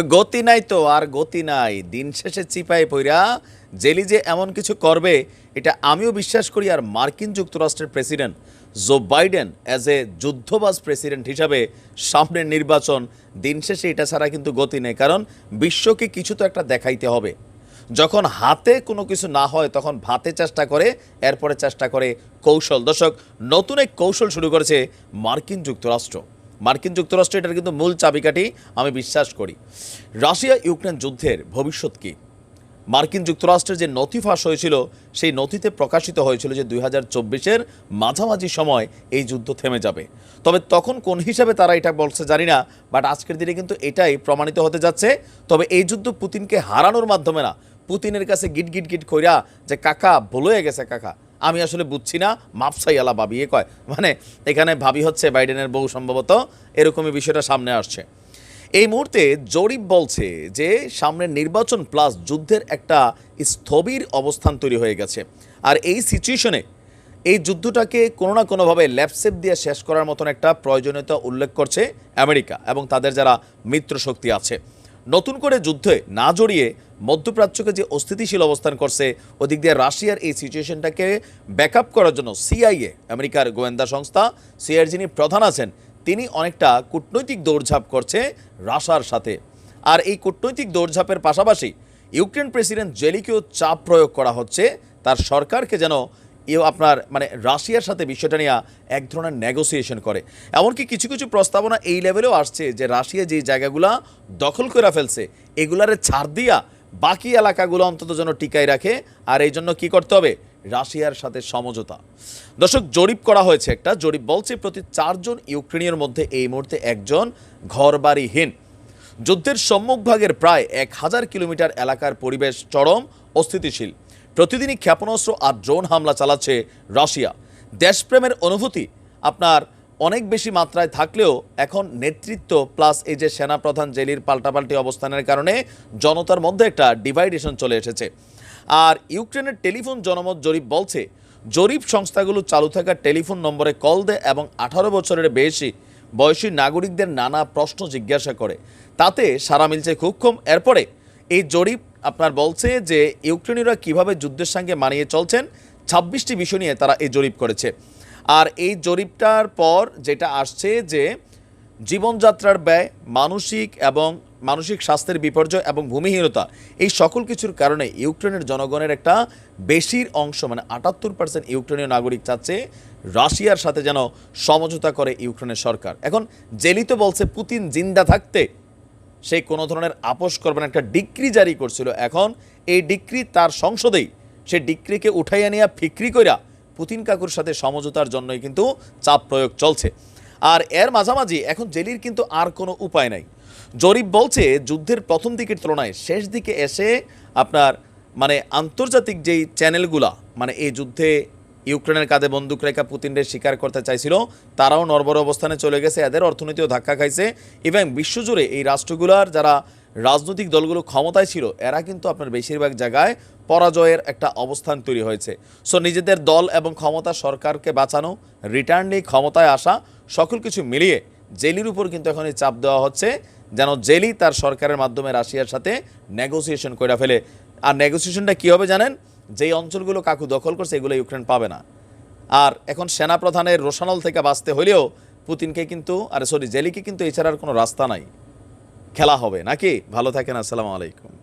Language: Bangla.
গতি নাই তো, আর গতি নাই। দিন শেষে চিপায় পইরা জেলি যে এমন কিছু করবে, এটা আমিও বিশ্বাস করি, আর মার্কিন যুক্তরাষ্ট্রের president Joe Biden as a যুদ্ধবাজ president হিসাবে সামনের নির্বাচন, দিন শেষে এটা ছাড়া কিন্তু গতি নেই, কারণ বিশ্বকে কিছু তো একটা দেখাইতে হবে। যখন হাতে কোনো কিছু না হয়, তখন ভাতে চেষ্টা করে, এরপরে চেষ্টা করে কৌশল। দর্শক, নতুন এক কৌশল শুরু করেছে মার্কিন যুক্তরাষ্ট্র। মার্কিন যুক্তরাষ্ট্র এটার কিন্তু মূল চাবিকাঠি, আমি বিশ্বাস করি। রাশিয়া ইউক্রেন যুদ্ধের ভবিষ্যৎ কী? মার্কিন যুক্তরাষ্ট্রের যে নথি ফাঁস হয়েছিল, সেই নথিতে প্রকাশিত হয়েছিল যে দুই হাজার চব্বিশের মাঝামাঝি সময় এই যুদ্ধ থেমে যাবে। তবে তখন কোন হিসাবে তারা এটা বলছে জানি না বাট আজকের দিনে কিন্তু এটাই প্রমাণিত হতে যাচ্ছে। তবে এই যুদ্ধ পুতিনকে হারানোর মাধ্যমে না, পুতিনের কাছে গিট গিট গিট কইরা যে কাকা ভুলে গেছে কাকা আমি আসলে বুঝছি না মাপসাই আলা ভাবি। এ কয় মানে এখানে ভাবি হচ্ছে বাইডেনের বউ সম্ভবত, এরকমই বিষয়টা সামনে আসছে। এই মুহূর্তে জরিপ বলছে যে সামনের নির্বাচন প্লাস যুদ্ধের একটা স্থবির অবস্থান তৈরি হয়ে গেছে। আর এই সিচুয়েশনে এই যুদ্ধটাকে কোনো না কোনোভাবে ল্যাপসেপ দিয়ে শেষ করার মতন একটা প্রয়োজনীয়তা উল্লেখ করছে আমেরিকা এবং তাদের যারা মিত্র শক্তি আছে। নতুন করে যুদ্ধে না জড়িয়ে মধ্যপ্রাচ্যকে যে অস্থিতিশীল অবস্থান করছে, ওদিক দিয়ে রাশিয়ার এই সিচুয়েশনটাকে ব্যাকআপ করার জন্য সিআইএ, আমেরিকার গোয়েন্দা সংস্থা সিআইয়ের যিনি প্রধান আছেন, তিনি অনেকটা কূটনৈতিক দৌড়ঝাঁপ করছে রাশার সাথে। আর এই কূটনৈতিক দৌড়ঝাঁপের পাশাপাশি ইউক্রেন প্রেসিডেন্ট জেলিকেও চাপ প্রয়োগ করা হচ্ছে, তার সরকারকে যেন এও আপনার মানে রাশিয়ার সাথে বিষয়টা নিয়ে এক ধরনের নেগোসিয়েশন করে। এমনকি কিছু কিছু প্রস্তাবনা এই লেভেলেও আসছে যে রাশিয়া যেই জায়গাগুলা দখল করে ফেলছে, এগুলারে ছাড় দিয়া বাকি এলাকাগুলো অন্তত যেন টিকায় রাখে আর এই জন্য কী করতে হবে? রাশিয়ার সাথে সমঝোতা। দর্শক, জরিপ করা হয়েছে একটা, জরিপ বলছে প্রতি চারজন ইউক্রেনীয় মধ্যে এই মুহূর্তে একজন ঘরবাড়িহীন। যুদ্ধের সম্মুখভাগের প্রায় এক হাজার কিলোমিটার এলাকার পরিবেশ চরম অস্থিতিশীল। প্রতিদিনই ক্ষেপণাস্ত্র আর ড্রোন হামলা চালাচ্ছে রাশিয়া। দেশপ্রেমের অনুভূতি আপনার অনেক বেশি মাত্রায় থাকলেও এখন নেতৃত্ব প্লাস এই যে সেনাপ্রধান জেলির পাল্টাপাল্টি অবস্থানের কারণে জনতার মধ্যে একটা ডিভাইডেশন চলে এসেছে। আর ইউক্রেনের টেলিফোন জনমত জরিপ বলছে, জরিপ সংস্থাগুলো চালু থাকা টেলিফোন নম্বরে কল দেয় এবং আঠারো বছরের বেশি বয়সী নাগরিকদের নানা প্রশ্ন জিজ্ঞাসা করে। তাতে সারা মিলছে খুব কম। এরপরে এই জরিপ আপনার বলছে যে ইউক্রেনীয়রা কীভাবে যুদ্ধের সঙ্গে মানিয়ে চলছেন, ছাব্বিশটি বিষয় নিয়ে তারা এই জরিপ করেছে। আর এই জরিপটার পর যেটা আসছে যে জীবনযাত্রার ব্যয়, মানসিক এবং মানসিক স্বাস্থ্যের বিপর্যয় এবং ভূমিহীনতা, এই সকল কিছুর কারণে ইউক্রেনের জনগণের একটা বেশির অংশ মানে আটাত্তর পার্সেন্ট ইউক্রেনীয় নাগরিক চাচ্ছে রাশিয়ার সাথে যেন সমঝোতা করে ইউক্রেনের সরকার। এখন জেলি তো বলছে, পুতিন জিন্দা থাকতে সে কোনো ধরনের আপোষ করবে না, একটা ডিক্রি জারি করছিল। এখন এই ডিক্রি তার সংসদেই, সে ডিক্রিকে উঠাইয়া নিয়ে ফিক্রি কইরা পুতিন কাকুর সাথে সমঝোতার জন্যই কিন্তু চাপ প্রয়োগ চলছে। আর এর মাঝামাঝি এখন জেলির কিন্তু আর কোনো উপায় নাই। জরিপ বলছে, যুদ্ধের প্রথম দিকের তুলনায় শেষ দিকে এসে আপনার মানে আন্তর্জাতিক যেই চ্যানেলগুলা মানে এই যুদ্ধে ইউক্রেনের কাঁধে বন্দুক রেখা পুতিনদের স্বীকার করতে চাইছিল, তারাও নরবর অবস্থানে চলে গেছে। এদের অর্থনীতিও ধাক্কা খাইছে। এবং বিশ্বজুড়ে এই রাষ্ট্রগুলোর যারা রাজনৈতিক দলগুলো ক্ষমতায় ছিল, এরা কিন্তু আপনার বেশিরভাগ জায়গায় পরাজয়ের একটা অবস্থান তৈরি হয়েছে। সো নিজেদের দল এবং ক্ষমতা সরকারকে বাঁচানো রিটার্ন নিয়ে ক্ষমতায় আসা, সকল কিছু মিলিয়ে জেলির উপর কিন্তু এখন এই চাপ দেওয়া হচ্ছে, যেন জেলি তার সরকারের মাধ্যমে রাশিয়ার সাথে নেগোসিয়েশন করে ফেলে। আর নেগোসিয়েশনটা কী হবে জানেন? যেই অঞ্চলগুলো কাকু দখল করছে এগুলো ইউক্রেন পাবে না। আর এখন সেনাপ্রধানের রোশানল থেকে বাঁচতে হলেও পুতিনকে কিন্তু, আরে সরি, জেলিকে কিন্তু এছাড়া আর কোনো রাস্তা নাই। খেলা হবে, নাকি? ভালো থাকেন, আসসালামু আলাইকুম।